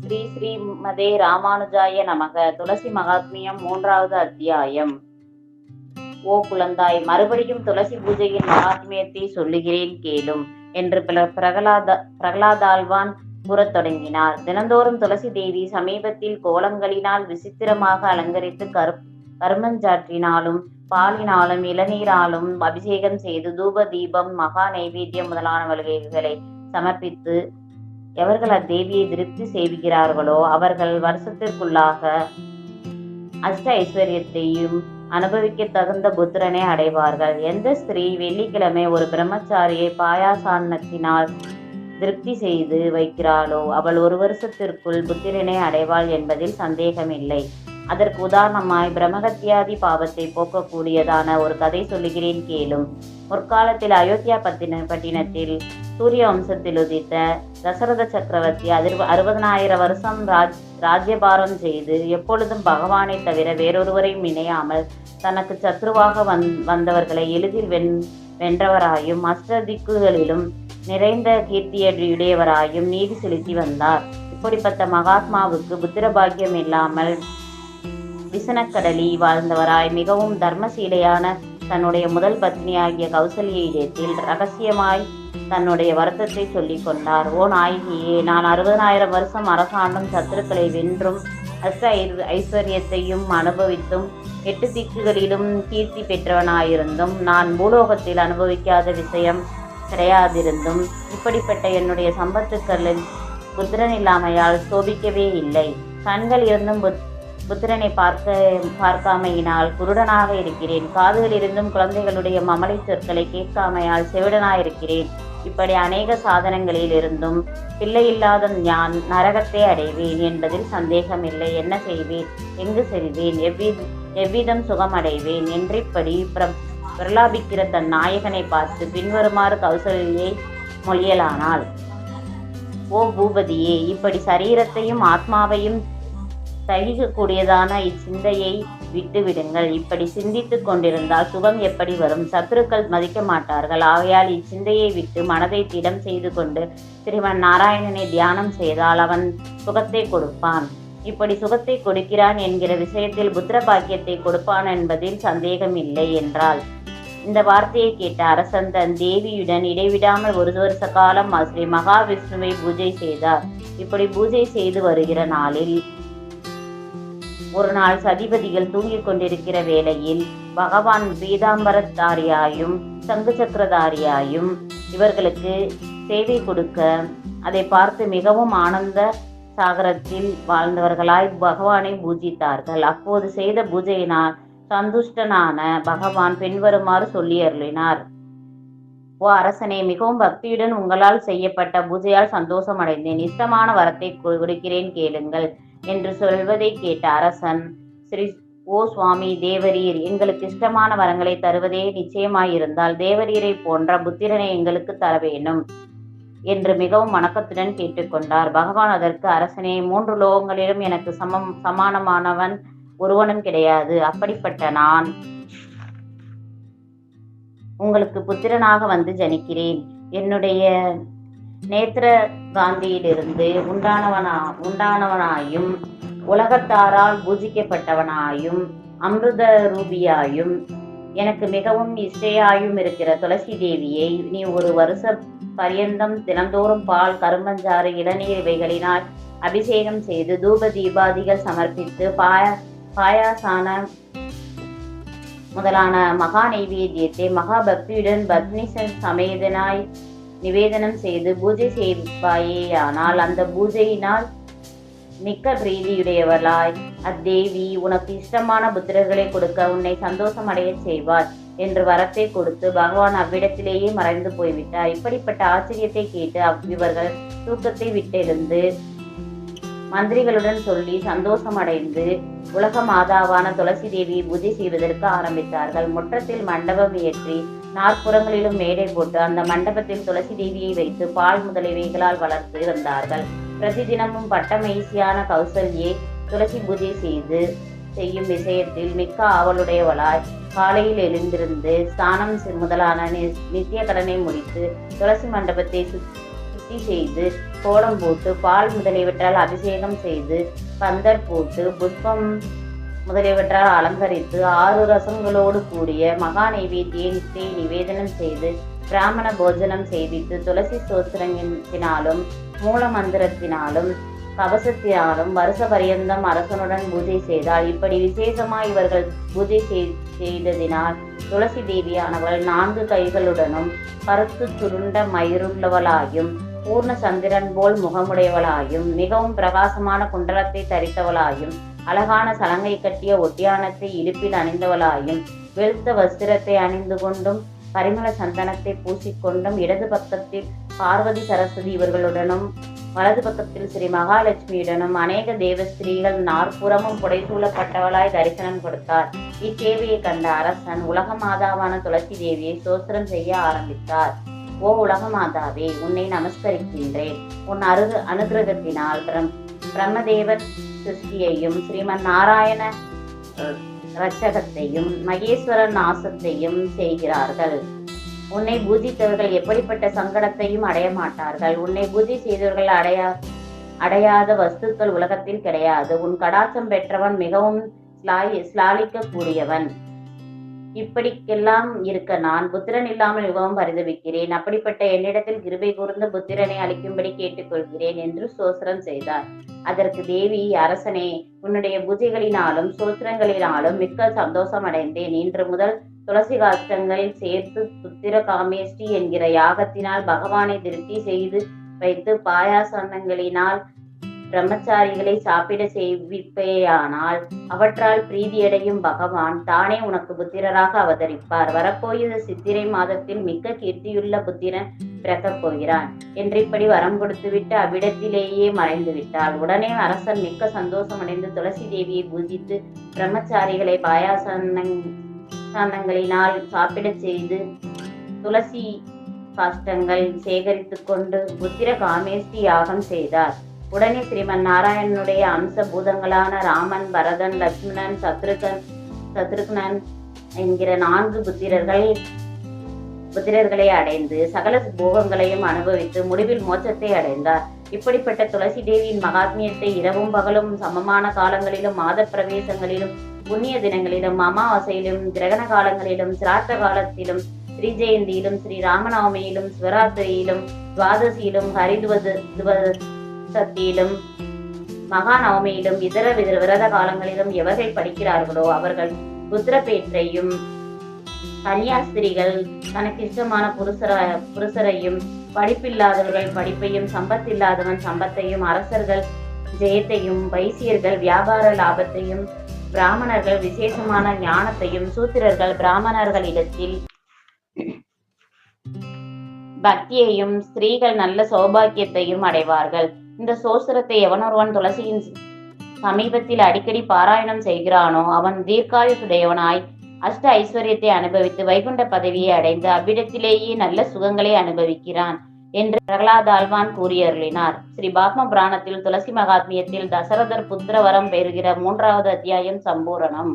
ஸ்ரீ ஸ்ரீ மதே ராமானுஜாய நமக. துளசி மகாத்மியம் மூன்றாவது அத்தியாயம். ஓ குழந்தாய் மறுபடியும் துளசி பூஜையின் மகாத்மியத்தை சொல்லுகிறேன் கேளும் என்று பிரகலாத பிரகலாதால்வான் கூறத் தொடங்கினார். தினந்தோறும் துளசி தேவி சமீபத்தில் கோலங்களினால் விசித்திரமாக அலங்கரித்து கரு கருமஞ்சாற்றினாலும் பாலினாலும் இளநீராலும் அபிஷேகம் செய்து தூப தீபம் மகா நைவேத்தியம் முதலான வகைகளை சமர்ப்பித்து எவர்கள் அத்தேவியை திருப்தி செய்கிறார்களோ அவர்கள் வருஷத்திற்குள்ளாக அஷ்ட ஐஸ்வர்யத்தையும் அனுபவிக்க தகுந்த புத்திரனை அடைவார்கள். எந்த ஸ்திரீ வெள்ளிக்கிழமை ஒரு பிரம்மச்சாரியை பாயாசான்னத்தினால் திருப்தி செய்து வைக்கிறாளோ அவள் ஒரு வருஷத்திற்குள் புத்திரனை அடைவாள் என்பதில் சந்தேகமில்லை. அதற்கு உதாரணமாய் பிரம்மகத்தியாதி பாவத்தை போக்கக்கூடியதான ஒரு கதை சொல்லுகிறேன் கேளும். முற்காலத்தில் அயோத்தியா பத்தின பட்டினத்தில் சூரிய வம்சத்தில் உதித்த தசரத சக்கரவர்த்தி அதிர் அறுபதனாயிரம் வருஷம் ராஜ் ராஜ்யபாரம் செய்து எப்பொழுதும் பகவானை தவிர வேறொருவரையும் இணையாமல் தனக்கு சத்ருவாக வந் வந்தவர்களை எளிதில் வென் வென்றவராயும் அஷ்ட திக்குகளிலும் நிறைந்த கீர்த்தியுடையவராயும் நீதி செலுத்தி வந்தார். இப்படிப்பட்ட மகாத்மாவுக்கு புத்திர பாக்கியம் இல்லாமல் விசனக்கடலி வாழ்ந்தவராய் மிகவும் தர்மசீலையான தன்னுடைய முதல் பத்னியாகிய கௌசல்யிடத்தில் ரகசியமாய் தன்னுடைய வருத்தத்தை சொல்லிக் கொண்டார். ஓ நாயகியே நான் அறுபதனாயிரம் வருஷம் அரசாண்டும் சத்துருக்களை வென்றும் அஷ்ட ஐ- ஐஸ்வர்யத்தையும் அனுபவித்தும் எட்டு திக்குகளிலும் கீர்த்தி பெற்றவனாயிருந்தும் நான் பூலோகத்தில் அனுபவிக்காத விஷயம் கிடையாதிருந்தும் இப்படிப்பட்ட என்னுடைய சம்பத்துக்களில் புத்திரன் இல்லாமையால் சோபிக்கவே இல்லை. கண்கள் இருந்தும் புத்- புத்திரனை பார்க்க பார்க்காமையினால் குருடனாக இருக்கிறேன். காதுகளில் இருந்தும் குழந்தைகளுடைய மமலை சொற்களை கேட்காமையால் செவிடனாயிருக்கிறேன். இப்படி அநேக சாதனங்களில் இருந்தும் பிள்ளை இல்லாத நான் நரகத்தை அடைவேன் என்பதில் சந்தேகமில்லை. என்ன செய்வேன்? எங்கு செல்வேன்? எவ்வித எவ்விதம் சுகம் அடைவேன் என்றிப்படி பிர பிரலாபிக்கிற தன் நாயகனை பார்த்து பின்வருமாறு கௌசல்யை மொழியலானாள். ஓ பூபதியே இப்படி சரீரத்தையும் ஆத்மாவையும் சகிக்கக்கூடியதான இச்சிந்தையை விட்டுவிடுங்கள். இப்படி சிந்தித்து கொண்டிருந்தால் சுகம் எப்படி வரும்? சத்துருக்கள் மதிக்க மாட்டார்கள். ஆகையால் இச்சிந்தையை விட்டு மனதை திடம் செய்து கொண்டு ஸ்ரீமன் நாராயணனை தியானம் செய்தால் அவன் சுகத்தை கொடுப்பான். இப்படி சுகத்தை கொடுக்கிறான் என்கிற விஷயத்தில் புத்திர பாக்கியத்தை கொடுப்பான் என்பதில் சந்தேகம் இல்லை என்றாள். இந்த வார்த்தையை கேட்ட அரசன் தன் தேவியுடன் இடைவிடாமல் ஒரு வருஷ காலம் ஸ்ரீ மகாவிஷ்ணுவை பூஜை செய்தார். இப்படி பூஜை செய்து வருகிற நாளில் ஒரு நாள் சதிபதிகள் தூங்கிக் கொண்டிருக்கிற வேளையில் பகவான் பீதாம்பரதாரியாயும் சங்கு சக்கரதாரியாயும் இவர்களுக்கு சேவை கொடுக்க அதை பார்த்து மிகவும் ஆனந்த சாகரத்தில் வாழ்ந்தவர்களாய் பகவானை பூஜித்தார்கள். அப்போது செய்த பூஜையினால் சந்துஷ்டனான பகவான் பின்வருமாறு சொல்லி அருளினார். ஓ அரசனே மிகவும் பக்தியுடன் உங்களால் செய்யப்பட்ட பூஜையால் சந்தோஷம் அடைந்தேன் இஷ்டமான வரத்தை கொ- கொடுக்கிறேன் கேளுங்கள். என்று சொல்வதை கேட்ட அரசன் ஸ்ரீ ஓ சுவாமி தேவரீர் எங்களுக்கு இஷ்டமான வரங்களை தருவதே நிச்சயமாயிருந்தால் தேவரீரை போன்ற புத்திரனை எங்களுக்கு தர வேண்டும் என்று மிகவும் வணக்கத்துடன் கேட்டுக்கொண்டார். பகவான் அதற்கு அரசனே மூன்று லோகங்களிலும் எனக்கு சமம் சமானமானவன் ஒருவனும் கிடையாது. அப்படிப்பட்ட நான் உங்களுக்கு புத்திரனாக வந்து ஜனிக்கிறேன். என்னுடைய நேத்திர காந்தியிலிருந்து உண்டானவனா உண்டானவனாயும் உலகத்தாரால் பூஜிக்கப்பட்டவனாயும் அமிர்த ரூபியாயும் எனக்கு மிகவும் இஷ்டையாயும் இருக்கிற துளசி தேவியை நீ ஒரு வருஷ பரியந்தம் தினந்தோறும் பால் கரும்பஞ்சாறு இளநீர் இவைகளினால் அபிஷேகம் செய்து தூப தீபாதிகள் சமர்ப்பித்து பாய பாயாசான முதலான மகா நைவேத்தியத்தை மகாபக்தியுடன் பத்னிசன் சமேதனாய் நிவேதனம் செய்து பூஜை செய்வாயேயானால் அந்த பூஜையினால் மிக்க பிரீதியுடையவளாய் அத்தேவி உனக்கு இஷ்டமான புத்திரர்களை கொடுக்க உன்னை சந்தோஷம் அடையச் செய்வார் என்று வரத்தை கொடுத்து பகவான் அவ்விடத்திலேயே மறைந்து போய்விட்டார். இப்படிப்பட்ட ஆச்சரியத்தை கேட்டு அவ் இவர்கள் தூக்கத்தை விட்டெழுந்து மந்திரிகளுடன் சொல்லி சந்தோஷம் அடைந்து உலக மாதாவான துளசி தேவியை பூஜை செய்வதற்கு ஆரம்பித்தார்கள். முற்றத்தில் மண்டபம் ஏற்றி நாற்புறங்களிலும் மேடை போட்டு அந்த மண்டபத்தில் துளசி தேவியை வைத்து பால் முதலியவைகளால் வளர்த்து வந்தார்கள். பிரதிதினமும் பட்டமேசியான கௌசல்யே துளசி பூஜை செய்து செய்யும் விஷயத்தில் மிக்க ஆவலுடையவளாய். காலையில் எழுந்திருந்து ஸ்தானம் செ- முதலான நித்திய கடனை முடித்து துளசி மண்டபத்தை சுத்தி செய்து கோலம் போட்டு பால் முதலியவற்றால் அபிஷேகம் செய்து பந்தர் போட்டு புஷ்பம் முதலியவற்றால் அலங்கரித்து ஆறு ரசங்களோடு கூடிய மகா நைவேத்தியத்தை நிவேதனம் செய்து பிராமண போஜனம் செய்வித்து துளசி சோத்திரத்தினாலும் மூல மந்திரத்தினாலும் கவசத்தினாலும் வருஷ பரியந்தம் அரசனுடன் பூஜை செய்தால் இப்படி விசேஷமாய் இவர்கள் பூஜை செய்ததினால் துளசி தேவியானவள் நான்கு கைகளுடனும் கருத்து சுருண்ட மயிருள்ளவளாயும் பூர்ண சந்திரன் போல் முகமுடையவளாயும் மிகவும் பிரகாசமான குண்டலத்தை தரித்தவளாயும் அழகான சலங்கை கட்டிய ஒட்டியானத்தை இடுப்பில் அணிந்தவளாயும் வெளுத்த வஸ்திரத்தை அணிந்து கொண்டும் பரிமள சந்தனத்தை பூசிக்கொண்டும் இடது பக்கத்தில் பார்வதி சரஸ்வதி இவர்களுடனும் வலது பக்கத்தில் ஸ்ரீ மகாலட்சுமியுடனும் அநேக தேவஸ்திரீகள் நாற்புறமும் புடைசூழப்பட்டவளாய் தரிசனம் கொடுத்தார். இச்சேவையை கண்ட அரசன் உலக மாதாவான துளசி தேவியை சோத்திரம் செய்ய ஆரம்பித்தார். ஓ உலக மாதாவே உன்னை நமஸ்கரிக்கின்றேன். உன் அரு அனுகிரகத்தினால் பிரம் பிரம்மதேவர் சிருஷ்டியையும் ஸ்ரீமன் நாராயண ரட்சகத்தையும் மகேஸ்வர நாசத்தையும் செய்கிறார்கள். உன்னை பூஜித்தவர்கள் எப்படிப்பட்ட சங்கடத்தையும் அடைய மாட்டார்கள். உன்னை பூஜி செய்தவர்கள் அடையா அடையாத வஸ்துக்கள் உலகத்தில் கிடையாது. உன் கடாச்சம் பெற்றவன் மிகவும் ஸ்லாலிக்க கூடியவன் இப்படிக்கெல்லாம் இருக்க நான் புத்திரன் இல்லாமல் மிகவும் பரிதவிக்கிறேன். அப்படிப்பட்ட என்னிடத்தில் கிருபை கூர்ந்த புத்திரனை அளிக்கும்படி கேட்டுக்கொள்கிறேன் என்று சோசரம் செய்தார். அதற்கு தேவி அரசனே உன்னுடைய பூஜைகளினாலும் சோத்திரங்களினாலும் மிக்க சந்தோஷம் அடைந்தேன் இன்று முதல் துளசி காஷ்டங்களில் சேர்த்து புத்திர காமேஷ்டி என்கிற யாகத்தினால் பகவானை திருப்தி செய்து வைத்து பாயாசனங்களினால் பிரம்மச்சாரிகளை சாப்பிட செய்விப்பேயானால் அவற்றால் பிரீதியடையும் பகவான் தானே உனக்கு புத்திரராக அவதரிப்பார். வரப்போகிற சித்திரை மாதத்தில் மிக்க கீர்த்தியுள்ள புத்திரன் பிறக்கப் போகிறான். என்று இப்படி வரம் கொடுத்துவிட்டு அவ்விடத்திலேயே மறைந்து விட்டாள் உடனே அரசன் மிக்க சந்தோஷம் அடைந்து துளசி தேவியை பூஜித்து பிரம்மச்சாரிகளை பாயாசனங்களினால் சாப்பிடச் செய்து துளசி காஷ்டங்கள் சேகரித்துக் கொண்டு புத்திர காமேஷ்டி யாகம் செய்தார். உடனே ஸ்ரீமன் நாராயணனுடைய அம்ச பூதங்களான ராமன் பரதன் லக்ஷ்மணன் சத்ருகன் சத்ருக்னன் என்கிற நான்கு புத்திரர்கள் புத்திரர்களை அடைந்து சகல போகங்களையும் அனுபவித்து முடிவில் மோட்சத்தை அடைந்தார். இப்படிப்பட்ட துளசி தேவியின் மகாத்மியத்தை இரவும் பகலும் சமமான காலங்களிலும் மாத பிரவேசங்களிலும் புண்ணிய தினங்களிலும் அமாவாசையிலும் கிரகண காலங்களிலும் சிராத்த காலத்திலும் ஸ்ரீ ஜெயந்தியிலும் ஸ்ரீ ராமநவமியிலும் சிவராத்திரியிலும் துவாதசியிலும் ஹரிதுவது திவசத்திலும் மகாநவமியிலும் இதர விரத காலங்களிலும் எவர்கள் படிக்கிறார்களோ அவர்கள் புத்திரபேற்றையும் கன்னியாஸ்திரிகள் தனக்கு இஷ்டமான புருஷர புருஷரையும் படிப்பில்லாதவர்கள் படிப்பையும் சம்பத்தில்லாதவன் சம்பத்தையும் அரசர்கள் ஜெயத்தையும் வைசியர்கள் வியாபார லாபத்தையும் பிராமணர்கள் விசேஷமான ஞானத்தையும் சூத்திரர்கள் பிராமணர்களிடத்தில் பக்தியையும் ஸ்திரீகள் நல்ல சௌபாக்கியத்தையும் அடைவார்கள். இந்த சோஸ்திரத்தை எவனொருவன் துளசியின் சமீபத்தில் அடிக்கடி பாராயணம் செய்கிறானோ அவன் தீர்க்காயுசுடையவனாய் அஷ்ட ஐஸ்வர்யத்தை அனுபவித்து வைகுண்ட பதவியை அடைந்து அவ்விடத்திலேயே நல்ல சுகங்களை அனுபவிக்கிறான் என்று பிரகலாதாழ்வான் கூறியருளினார். ஸ்ரீ பாத்ம புராணத்தில் துளசி மகாத்மியத்தில் தசரதர் புத்திரவரம் பெறுகிற மூன்றாவது அத்தியாயம் சம்பூரணம்.